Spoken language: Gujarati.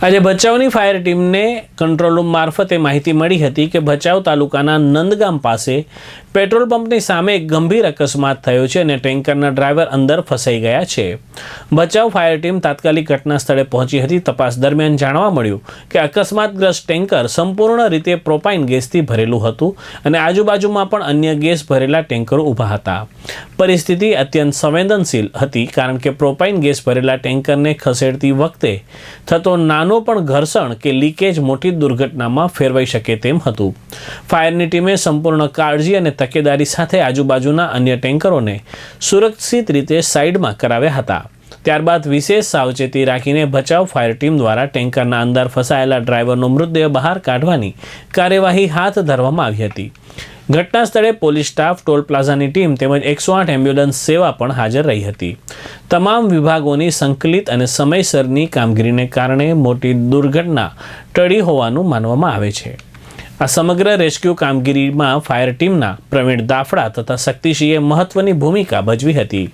આજે ભચાઉની ફાયર ટીમને કંટ્રોલ રૂમ મારફતે માહિતી મળી હતી કે ભચાઉ તાલુકાના નંદગામ પાસે પેટ્રોલ પંપની સામે ગંભીર અકસ્માત થયો છે અને ટેન્કરના ડ્રાઈવર અંદર ફસાઈ ગયા છે. ભચાઉ ફાયર ટીમ તાત્કાલિક ઘટના સ્થળે પહોંચી હતી. તપાસ દરમિયાન જાણવા મળ્યું કે અકસ્માતગ્રસ્ત ટેન્કર સંપૂર્ણ રીતે પ્રોપાઇન ગેસથી ભરેલું હતું અને આજુબાજુમાં પણ અન્ય ગેસ ભરેલા ટેન્કરો ઊભા હતા. પરિસ્થિતિ અત્યંત સંવેદનશીલ હતી કારણ કે પ્રોપાઇન ગેસ ભરેલા ટેન્કરને ખસેડતી વખતે થતો નાનો પણ ઘર્ષણ કે લીકેજ મોટી દુર્ઘટનામાં ફેરવાઈ શકે તેમ હતું. ફાયરની ટીમે સંપૂર્ણ કાળજી અને તકેદારી સાથે આજુબાજુના અન્ય ટેન્કરોને સુરક્ષિત રીતે સાઈડમાં કરાવ્યા હતા. ત્યારબાદ વિશેષ સાવચેતી રાખીને બચાવ ફાયર ટીમ દ્વારા ટેન્કરના અંદર ફસાયેલા ડ્રાઈવરનો મૃતદેહ બહાર કાઢવાની કાર્યવાહી હાથ ધરવામાં આવી હતી. ઘટના સ્થળે પોલીસ સ્ટાફ, ટોલ પ્લાઝાની ટીમ તેમજ એકસો આઠ એમ્બ્યુલન્સ સેવા પણ હાજર રહી હતી. તમામ વિભાગોની સંકલિત અને સમયસરની કામગીરીને કારણે મોટી દુર્ઘટના ટળી હોવાનું માનવામાં આવે છે. આ સમગ્ર રેસ્ક્યુ કામગીરીમાં ફાયર ટીમના પ્રવીણ દાફડા તથા શક્તિસિંહે મહત્વની ભૂમિકા ભજવી હતી.